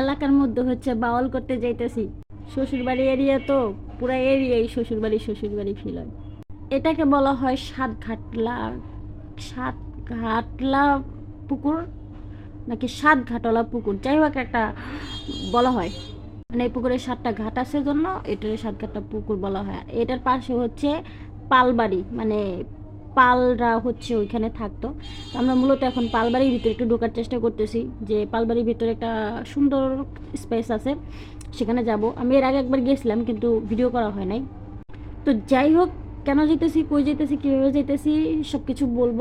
এলাকার মধ্যে হচ্ছে বাউল করতে যাইতেছি। শ্বশুরবাড়ি এরিয়া তো, পুরা এরিয়াই শ্বশুরবাড়ি শ্বশুরবাড়ি ফিল হয়। এটাকে বলা হয় সাত ঘাটলা সাত ঘাটলা পুকুর নাকি সাত ঘাটলা পুকুর, যাই হোক একটা বলা হয়। মানে এই পুকুরে সাতটা ঘাট আছে জন্য এটার সাত ঘাটটা পুকুর বলা হয়। এটার পাশে হচ্ছে পালবাড়ি মানে পালরা হচ্ছে ওইখানে থাকতো। আমরা মূলত এখন পালবাড়ির ভিতরে একটু ঢোকার চেষ্টা করতেছি যে পালবাড়ির ভিতরে একটা সুন্দর স্পেস আছে, সেখানে যাব। আমি এর আগে একবার গেছিলাম কিন্তু ভিডিও করা হয় নাই। তো যাই হোক, কেন যেতেছি কই যেতেছি কীভাবে যেতেছি সব কিছু বলব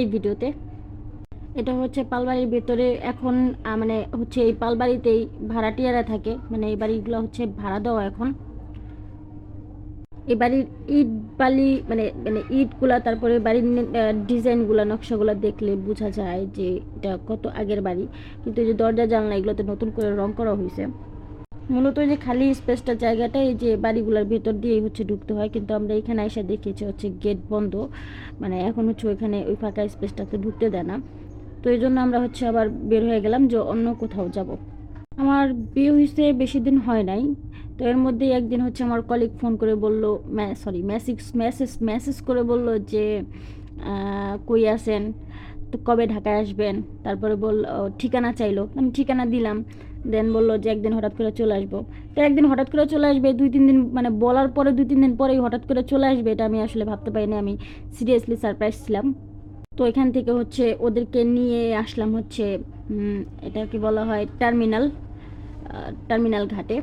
এই ভিডিওতে এটা হচ্ছে পালবাড়ির ভেতরে এখন মানে হচ্ছে এই পালবাড়িতেই ভাড়াটিয়ারা থাকে। মানে এই বাড়িগুলো হচ্ছে ভাড়া দেওয়া এখন। এই বাড়ির ইট বালি মানে মানে ইটগুলা, তারপরে বাড়ির ডিজাইনগুলো, নকশাগুলো দেখলে বোঝা যায় যে এটা কত আগের বাড়ি। কিন্তু এই যে দরজা, জানলা, এগুলোতে নতুন করে রং করা হয়েছে মূলত যে খালি স্পেসটা জায়গাটা এই যে বাড়িগুলোর ভেতর দিয়েই হচ্ছে ঢুকতে হয়। কিন্তু আমরা এখানে এসে দেখেছি হচ্ছে গেট বন্ধ। মানে এখন হচ্ছে ওইখানে ওই ফাঁকা স্পেসটাতে ঢুকতে দেয় না। তো এই জন্য আমরা হচ্ছে আবার বের হয়ে গেলাম যে অন্য কোথাও যাব। আমার বিয়ে হয়েছে বেশি দিন হয় নাই। তো এর মধ্যেই একদিন হচ্ছে আমার কলিগ ফোন করে বলল সরি মেসেজ মেসেজ মেসেজ করে বলল যে কই আছেন? তো কবে ঢাকায় আসবেন? তারপরে বল ঠিকানা চাইলো। আমি ঠিকানা দিলাম। দেন বলল যে, একদিন হঠাৎ করে চলে আসব। তো একদিন হঠাৎ করে চলে আসবে, দুই, তিন দিন মানে বলার পরে দুই, তিন দিন পরেই হঠাৎ করে চলে আসবে, এটা আমি আসলে ভাবতে পারিনি। আমি সিরিয়াসলি সারপ্রাইজ ছিলাম। তো এখান থেকে হচ্ছে ওদেরকে নিয়ে আসলাম হচ্ছে এটা কি বলা হয় টার্মিনাল টার্মিনাল ঘাটে।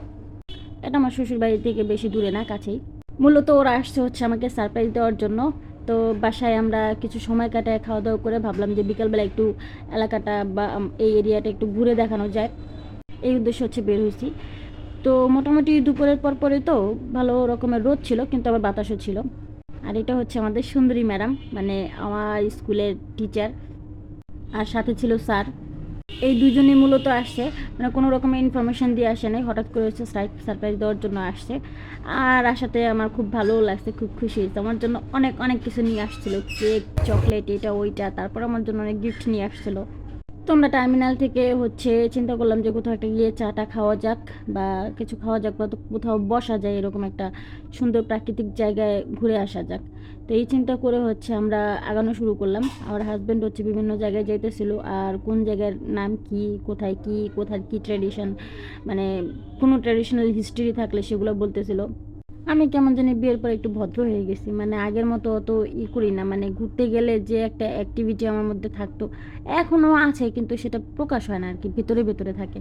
এটা আমার শ্বশুর বাড়ি থেকে বেশি দূরে না, কাছেই। মূলত ওরা আসছে হচ্ছে আমাকে সারপ্রাইজ দেওয়ার জন্য। তো বাসায় আমরা কিছু সময় কাটায় খাওয়া দাওয়া করে ভাবলাম যে বিকালবেলা একটু এলাকাটা বা এই এরিয়াটা একটু ঘুরে দেখানো যায়। এই উদ্দেশ্যে হচ্ছে বের হয়েছি। তো মোটামুটি দুপুরের পর পরে তো ভালো রকমের রোদ ছিল, কিন্তু আবার বাতাসও ছিল। আর এটা হচ্ছে আমাদের সুন্দরী ম্যাডাম মানে আমার স্কুলের টিচার আর সাথে ছিল স্যার। এই দুজনে মূলত আসছে। মানে কোনো রকমের ইনফরমেশন দিয়ে আসে নাই। হঠাৎ করে হচ্ছে সারপ্রাইজ দেওয়ার জন্য আসছে। আর আসাতে আমার খুব ভালো লাগছে, খুব খুশি হয়েছে। আমার জন্য অনেক অনেক কিছু নিয়ে আসছিল। কেক, চকলেট, এটা, ওইটা। তারপর আমার জন্য অনেক গিফট নিয়ে আসছিল। তো আমরা টার্মিনাল থেকে হচ্ছে চিন্তা করলাম যে কোথাও একটা গিয়ে চাটা খাওয়া যাক বা কিছু খাওয়া যাক বা কোথাও বসা যায় এরকম একটা সুন্দর প্রাকৃতিক জায়গায় ঘুরে আসা যাক। তো এই চিন্তা করে হচ্ছে আমরা আগানো শুরু করলাম। আমার হাজব্যান্ড হচ্ছে বিভিন্ন জায়গায় যাইতেছিল, আর কোন জায়গার নাম কি, কোথায় কি কোথায় কি ট্র্যাডিশন মানে কোনো ট্র্যাডিশনাল হিস্ট্রি থাকলে সেগুলো বলতেছিল। আমি কেমন জানি বিয়ের পর একটু ভদ্র হয়ে গেছি মানে আগের মতো অত ই করি না মানে ঘুরতে গেলে যে একটা অ্যাক্টিভিটি আমার মধ্যে থাকতো, এখনও আছে কিন্তু সেটা প্রকাশ হয় না আর কি, ভেতরে ভেতরে থাকে,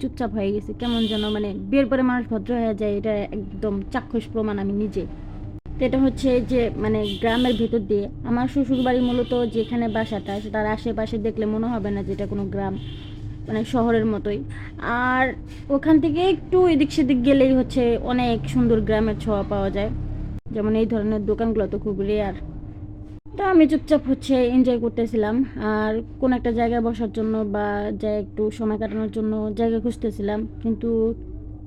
চুপচাপ হয়ে গেছি, কেমন যেন মানে বিয়ের পরে মানুষ ভদ্র হয়ে যায়, এটা একদম চাক্ষুষ প্রমাণ আমি নিজে। এটা হচ্ছে যে মানে গ্রামের ভেতর দিয়ে, আমার শ্বশুরবাড়ি মূলত যেখানে বাসাটা সেটার আশেপাশে দেখলে মনে হবে না যে এটা কোনো গ্রাম। মানে শহরের মতোই। আর ওখান থেকে একটু এদিক সেদিক গেলেই হচ্ছে অনেক সুন্দর গ্রামের ছোঁয়া পাওয়া যায়। যেমন এই ধরনের দোকানগুলো তো খুব রেয়ার তো আমি চুপচাপ হচ্ছে এনজয় করতেছিলাম। আর কোন একটা জায়গায় বসার জন্য বা যা একটু সময় কাটানোর জন্য জায়গা খুঁজতেছিলাম। কিন্তু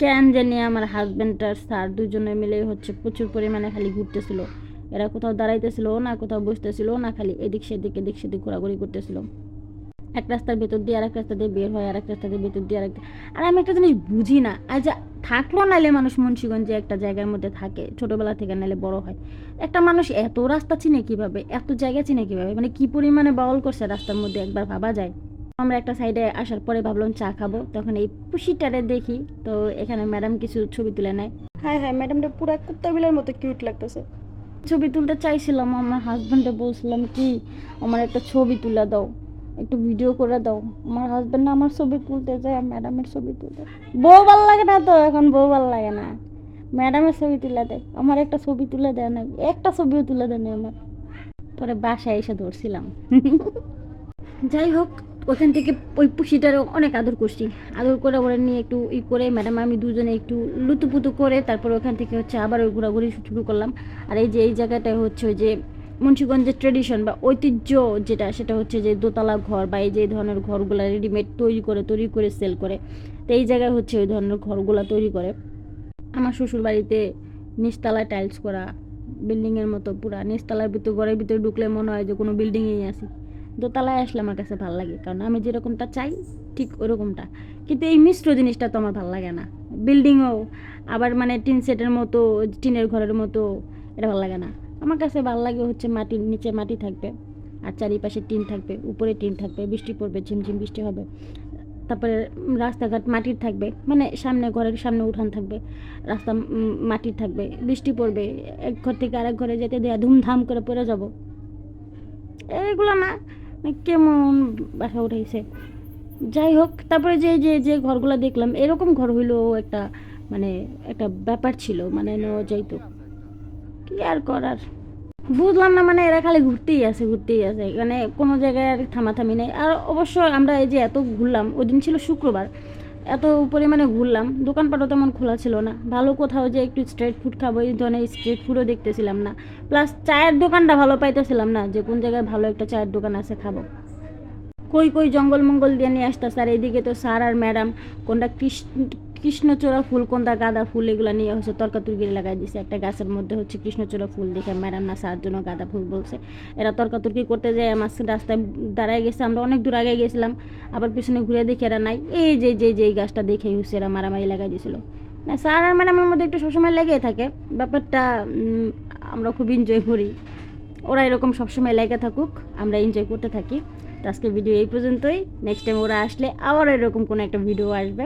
কেন জানি আমার হাজব্যান্ড আর স্যার দুজনে মিলে হচ্ছে প্রচুর পরিমাণে খালি ঘুরতেছিল। এরা কোথাও দাঁড়াইতেছিল, না কোথাও বসতেছিল, না খালি এদিক সেদিক এদিক সেদিক ঘোরাঘুরি করতেছিল। এক রাস্তার ভেতর দিয়ে আরেক রাস্তা দিয়ে বের হয় আরেক রাস্তা দিয়ে ভেতর দিয়ে আরেক আর আমি একটা জিনিস বুঝি না আর যে থাকল নাইলে মানুষ মুন্সিগঞ্জে একটা জায়গার মধ্যে থাকে ছোটবেলা থেকে নাইলে বড় হয়। একটা মানুষ এত রাস্তা চিনে কীভাবে এত জায়গা চিনে কীভাবে মানে কি পরিমাণে বাউল করছে রাস্তার মধ্যে একবার ভাবা যায়? আমরা একটা সাইডে আসার পরে ভাবলাম চা খাব তখন এই পুষিটারে দেখি তো এখানে ম্যাডাম কিছু ছবি তুলে নেয়। হ্যাঁ হ্যাঁ ম্যাডামটা পুরো কুত্তা বিলার মতো কিউট লাগতেছে। ছবি তুলতে চাইছিলাম আমার হাজব্যান্ডে বলছিলাম কি আমার একটা ছবি তুলে দাও। একটু ভিডিও করে দাও। আমার হাজব্যান্ড আমার ছবি তুলতে যায় ম্যাডামের ছবি তুলতে বউ ভালো লাগে না তো, এখন বউ ভালো লাগে না। ম্যাডামের ছবি তুলে দেয় আমার একটা ছবি তুলে দেয় না, একটা ছবিও তুলে দেয়নি আমার। পরে বাসায় এসে ধরছিলাম। যাই হোক, ওখান থেকে ওই পুষিটারও অনেক আদর করছি। আদর করে ওরা নিয়ে একটু ই করে ম্যাডাম আমি দুজনে একটু লুতুপুতু করে, তারপর ওখান থেকে হচ্ছে আবার ওই ঘোরাঘুরি শুরু করলাম। আর এই যে, এই জায়গাটায় হচ্ছে ওই যে মুন্সিগঞ্জের ট্রেডিশন বা ঐতিহ্য যেটা, সেটা হচ্ছে যে দোতলা ঘর বা এই যে ধরনের ঘরগুলো রেডিমেড তৈরি করে তৈরি করে সেল করে, তো এই জায়গায় হচ্ছে ওই ধরনের ঘরগুলো তৈরি করে। আমার শ্বশুর বাড়িতে নিচতলায় টাইলস করা বিল্ডিংয়ের মতো পুরা নিচতলার ভিতরে, ঘরের ভিতরে ঢুকলে মনে হয় যে কোনো বিল্ডিংয়েই আছি। দোতলায় আসলে আমার কাছে ভালো লাগে, কারণ আমি যেরকমটা চাই, ঠিক ওরকমটা। কিন্তু এই মিশ্র জিনিসটা তো আমার ভালো লাগে না। বিল্ডিংও আবার মানে টিন সেটের মতো, টিনের ঘরের মতো এটা ভালো লাগে না। আমার কাছে ভালো লাগে হচ্ছে মাটির নিচে মাটি থাকবে, আর চারিপাশে টিন থাকবে, উপরে টিন থাকবে, বৃষ্টি পড়বে, ঝিমঝিম বৃষ্টি হবে। তারপরে রাস্তাঘাট মাটির থাকবে মানে সামনে ঘরের সামনে উঠান থাকবে, রাস্তা মাটির থাকবে, বৃষ্টি পড়বে, এক ঘর থেকে আরেক ঘরে যেতে দেয়া ধুমধাম করে পড়ে যাব। এগুলো না কেমন বাসা উঠেছে যাই হোক, তারপরে যে যে যে ঘরগুলো দেখলাম, এরকম ঘর হইলেও একটা মানে একটা ব্যাপার ছিল মানে নেওয়া যাইতো। কি আর করার? বুঝলাম না মানে এরা খালি ঘুরতেই আছে ঘুরতেই আছে। মানে কোনো জায়গায় আর থামাথামি নেই। আর অবশ্য আমরা এই যে এত ঘুরলাম, ওই দিন ছিল শুক্রবার, এত পরিমাণে ঘুরলাম। দোকানপাটও তেমন খোলা ছিল না। ভালো কোথাও যে একটু স্ট্রিট ফুড খাব, এই ধরনের স্ট্রিট ফুডও দেখতেছিলাম না। প্লাস চায়ের দোকানটা ভালো পাইতেছিলাম না, যে কোন জায়গায় ভালো একটা চায়ের দোকান আছে খাব। কই কই জঙ্গল মঙ্গল দিয়ে নিয়ে আসতেছে। আর এইদিকে তো স্যার আর ম্যাডাম, কোনটা কৃষ্ণ কৃষ্ণচূড়া ফুল কোনটা গাঁদা ফুল এগুলো নিয়ে হচ্ছে তর্কাতুর্গি লাগাই দিছে। একটা গাছের মধ্যে হচ্ছে কৃষ্ণচূড়া ফুল দেখে ম্যাডাম না সার জন্য গাঁদা ফুল বলছে। এরা তর্কাতুর্কি করতে যায়, আমার রাস্তায় দাঁড়ায় গেছে, আমরা অনেক দূর আগে গেছিলাম, আবার পিছনে ঘুরে দেখি এরা নাই। এই যে যে যে গাছটা দেখে হচ্ছে এরা মারামারি লাগাই দিয়েছিল না, স্যার আর ম্যাডামের মধ্যে একটু সবসময় লেগেই থাকে। ব্যাপারটা আমরা খুব এনজয় করি। ওরা এরকম সবসময় লেগে থাকুক, আমরা এনজয় করতে থাকি। তো আজকে ভিডিও এই পর্যন্তই। নেক্সট টাইম ওরা আসলে আবার এরকম কোনো একটা ভিডিও আসবে।